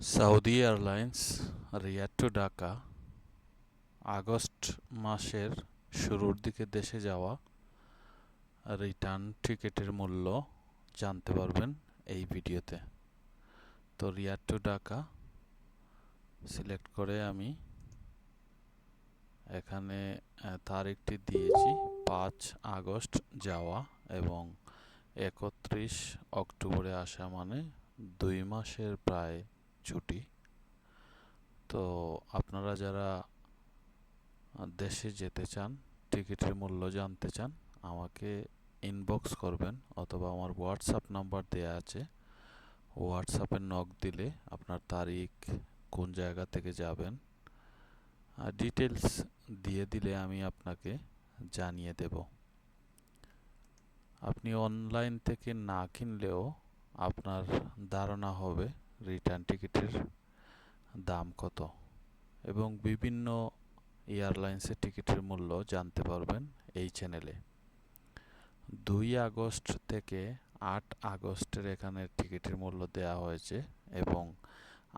Saudi airlines Riyadh to Dhaka August মাসের শুরুর দিকে দেশে যাওয়া রিটার্ন টিকিটের মূল্য জানতে পারবেন এই ভিডিওতে। তো রিয়াদ টু ঢাকা সিলেক্ট করে আমি এখানে তারিখটি দিয়েছি পাঁচ আগস্ট যাওয়া এবং একত্রিশ অক্টোবরে আসা মানে দুই মাসের প্রায় ছুটি তো আপনারা যারা দেশে যেতে চান, টিকিটের মূল্য জানতে চান, আমাকে ইনবক্স করবেন অথবা আমার হোয়াটসঅ্যাপ নাম্বার দেয়া আছে। হোয়াটসঅ্যাপে নক দিলে আপনার তারিখ, কোন জায়গা থেকে যাবেন আর ডিটেলস দিয়ে দিলে আমি আপনাকে জানিয়ে দেব। আপনি অনলাইন থেকে না কিনলেও আপনার ধারণা হবে রিটার্ন টিকিটের দাম কত? এবং বিভিন্ন এয়ারলাইন্সের টিকিটের মূল্য জানতে পারবেন এই চ্যানেলে দুই আগস্ট থেকে আট আগস্টের এখানে টিকিটের মূল্য দেওয়া হয়েছে এবং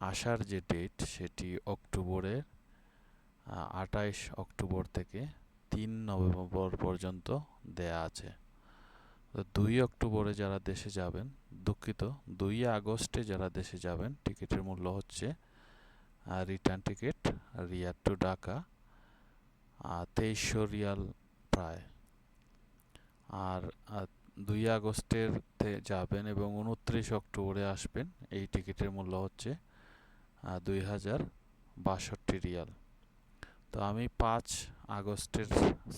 আসার যে ডেট সেটি অক্টোবরের আঠাইশ অক্টোবর থেকে তিন নভেম্বর পর্যন্ত দেয়া আছে। দুই অক্টোবরে যারা দেশে যাবেন, দুঃখিত, দুই আগস্টে যারা দেশে যাবেন, টিকিটের মূল্য হচ্ছে return ticket Riyadh to Dhaka তেইশশো রিয়াল প্রায়। আর দুই আগস্টের যাবেন এবং উনত্রিশ অক্টোবরে আসবেন, এই টিকিটের মূল্য হচ্ছে দুই হাজার বাষট্টি রিয়াল। তো আমি পাঁচ আগস্টের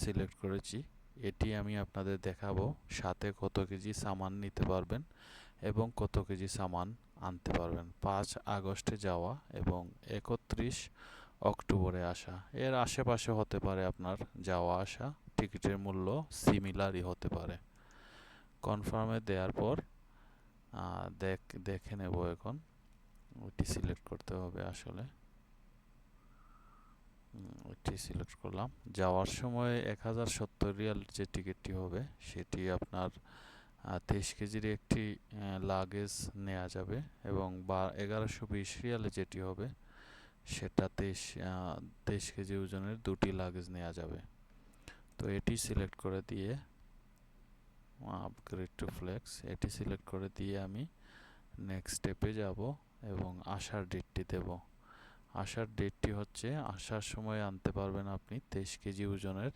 সিলেক্ট করেছি। এটি আমি আপনাদের দেখাবো। সাথে কত কেজি সামান নিতে পারবেন এবং কত কেজি সামান আনতে পারবেন। পাঁচ আগস্টে যাওয়া এবং একত্রিশ অক্টোবরে আসা। এর আশেপাশে হতে পারে আপনার যাওয়া আসা। টিকিটের মূল্য সিমিলারই হতে পারে। কনফার্মে দেওয়ার পর দেখ, দেখে নেব এখন। ওইটি সিলেক্ট করতে হবে আসলে। ওইটি সিলেক্ট করলাম। যাওয়ার সময় এক হাজার সত্তর রিয়াল যে টিকিটটি হবে, সেটি আপনার তেইশ কেজির একটি লাগেজ নেওয়া যাবে এবং বা, এগারোশো বিশ রিয়ালে যেটি হবে, সেটা তেইশ তেইশ কেজি ওজনের দুটি লাগেজ নেওয়া যাবে। তো এটি সিলেক্ট করে দিয়ে, আপগ্রেড টু ফ্লেক্স, এটি সিলেক্ট করে দিয়ে আমি নেক্সট স্টেপে যাব এবং আসার ডেটটি দেব। আসার ডেটটি হচ্ছে, আসার সময় আনতে পারবেন আপনি তেইশ কেজি ওজনের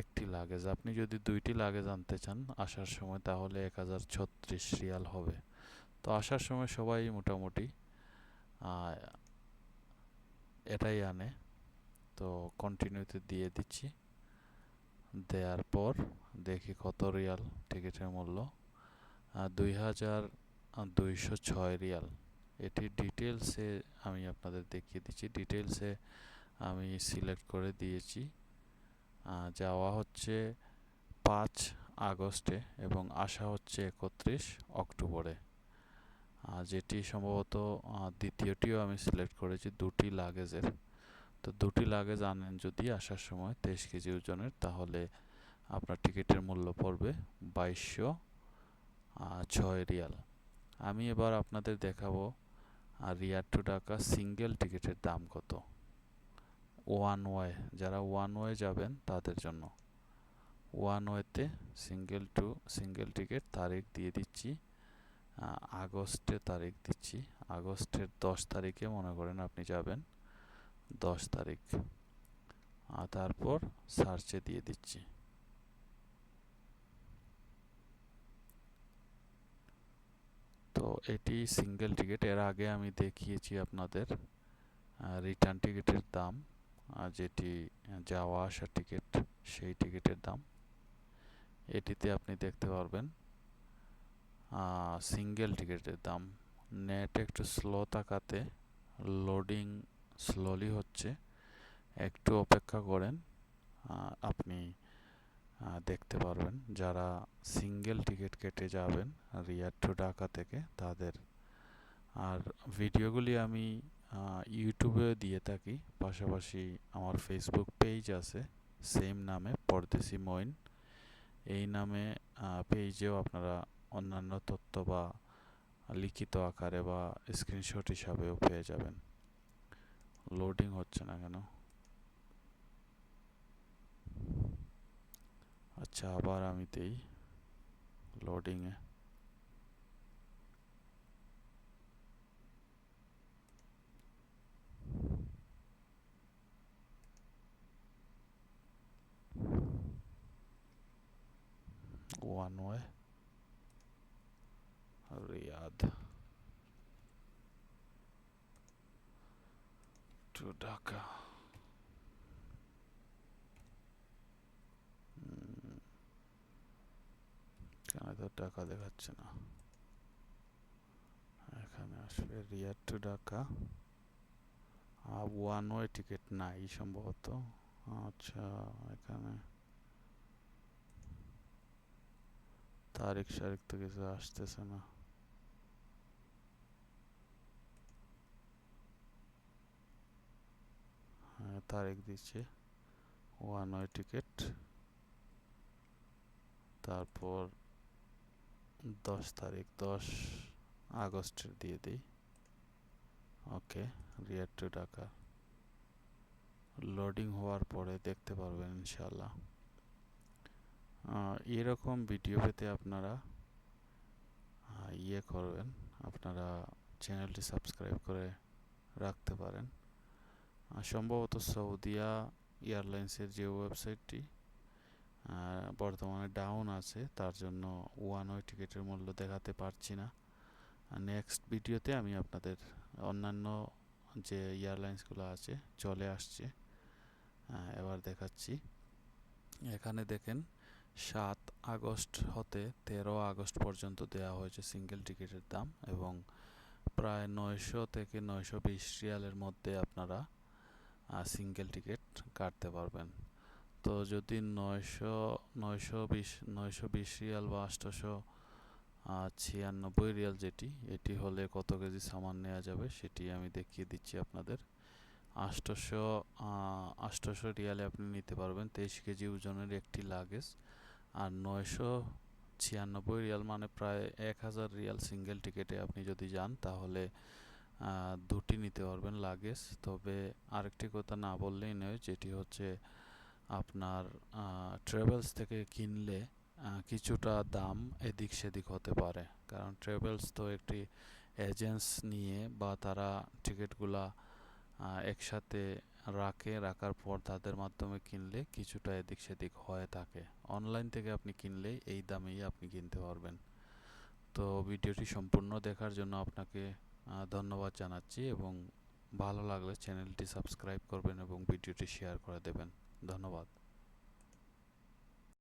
একটি লাগেজ আপনি যদি দুইটি লাগেজ আনতে চান আসার সময়, তাহলে এক হাজার ছত্রিশ রিয়াল হবে। তো আসার সময় সবাই মোটামুটি এটাই আনে। তো কন্টিনিউতে দিয়ে দিচ্ছি। দেওয়ার পর দেখি কত রিয়াল টিকিটের মূল্য। দুই হাজার দুইশো ছয় রিয়াল। এটি ডিটেলসে আমি আপনাদের দেখিয়ে দিচ্ছি। ডিটেলসে আমি সিলেক্ট করে দিয়েছি। যাওয়া হচ্ছে পাঁচ আগস্টে এবং আসা হচ্ছে একত্রিশ অক্টোবরে। যেটি সম্ভবত দ্বিতীয়টিও আমি সিলেক্ট করেছি, দুটি লাগেজের তো দুটি লাগেজ আনেন যদি আসার সময় তেইশ কেজি ওজনের, তাহলে আপনার টিকিটের মূল্য পড়বে বাইশশো ছয় রিয়াল। আমি এবার আপনাদের দেখাবো রিয়ার টু ঢাকা সিঙ্গেল টিকিটের দাম কত? ওয়ান ওয়ে যারা ওয়ান ওয়ে যাবেন তাদের জন্য। ওয়ান ওয়েতে সিঙ্গেল টু সিঙ্গেল টিকিট তারিখ দিয়ে দিচ্ছি আগস্টে তারিখ দিচ্ছি। আগস্টের দশ তারিখে মনে করেন আপনি যাবেন, দশ তারিখ। আর তারপর সার্চে দিয়ে দিচ্ছি। তো এটি সিঙ্গেল টিকিট এর আগে আমি দেখিয়েছি আপনাদের রিটার্ন টিকিটের দাম যেটি যাওয়া আসা টিকিট সেই টিকিটের দাম। এটিতে আপনি দেখতে পারবেন সিঙ্গেল টিকিটের দাম। নেট একটু স্লো থাকাতে লোডিং স্লোলি হচ্ছে। একটু অপেক্ষা করেন আপনি দেখতে পারবেন। যারা সিঙ্গেল টিকিট কেটে যাবেন রিয়ার টু ঢাকা থেকে তাদের। আর ভিডিওগুলি আমি ইউটিউবে দিয়ে থাকি, পাশাপাশি আমার ফেসবুক পেজ আছে সেম নামে, পরদেশি মইন। এই নামে পেজেও আপনারা অন্যান্য তথ্য বা লিখিত আকারে বা স্ক্রিনশট হিসাবেও পেয়ে যাবেন। লোডিং হচ্ছে না কেন? আচ্ছা আবার আমি দেই লোডিংয়ে one way Riyadh to Dhaka তো টাকা দেখাচ্ছে না। এখানে আসবে Riyadh to Dhaka one way ticket নাই সম্ভবত। আচ্ছা এখানে তারিখ সারিখ তো কিছু আসতেছে না। হ্যাঁ তারিখ দিচ্ছে। ওয়ান ওয়ে টিকিট তারপর দশ তারিখ, দশ আগস্টের দিয়ে দিই। Okay Riyadh to Dhaka loading হওয়ার পরে দেখতে পারবেন ইনশাল্লাহ এরকম ভিডিও পেতে আপনারা ইয়ে করবেন। আপনারা চ্যানেলটি সাবস্ক্রাইব করে রাখতে পারেন। সম্ভবত সৌদিয়া এয়ারলাইন্সের যে ওয়েবসাইটটি বর্তমানে ডাউন আছে, তার জন্য ওয়ান ওয়ে টিকিটের মূল্য দেখাতে পারছি না। নেক্সট ভিডিওতে আমি আপনাদের অন্যান্য যে এয়ারলাইন্সগুলো আছে, চলে আসছে। এবার দেখাচ্ছি। এখানে দেখেন, সাত আগস্ট হতে তেরো আগস্ট পর্যন্ত দেওয়া হয়েছে সিঙ্গেল টিকিটের দাম এবং প্রায় নয়শো থেকে নয়শো বিশ রিয়ালের মধ্যে আপনারা সিঙ্গেল টিকিট কাটতে পারবেন। তো যদি নয়শো নয়শো বিশ নয়শো বিশ রিয়াল বা আটশোশো ছিয়ানব্বই রিয়াল যেটি, এটি হলে কত কেজি সামান নেওয়া যাবে সেটি আমি দেখিয়ে দিচ্ছি আপনাদের। আটশোশো আটশোশো রিয়ালে আপনি নিতে পারবেন তেইশ কেজি ওজনের একটি লাগেজ। আর নয়শো ছিয়ানব্বই রিয়াল মানে প্রায় এক হাজার রিয়াল সিঙ্গেল টিকেটে আপনি যদি যান তাহলে দুটি নিতে পারবেন লাগেজ। তবে আরেকটি কথা না বললেই নয়, যেটি হচ্ছে আপনার ট্রাভেলস থেকে কিনলে কিছুটা দাম এদিক সেদিক হতে পারে। কারণ ট্রাভেলস তো একটি এজেন্স নিয়ে বা তারা টিকিটগুলা একসাথে রাখে, রাখার পর তাদের মাধ্যমে কিনলে কিছুটা এদিক সেদিক হয়ে থাকে। অনলাইন থেকে আপনি কিনলে এই দামেই আপনি কিনতে পারবেন। তো ভিডিওটি সম্পূর্ণ দেখার জন্য আপনাকে ধন্যবাদ জানাচ্ছি এবং ভালো লাগলে চ্যানেলটি সাবস্ক্রাইব করবেন এবং ভিডিওটি শেয়ার করে দেবেন। ধন্যবাদ।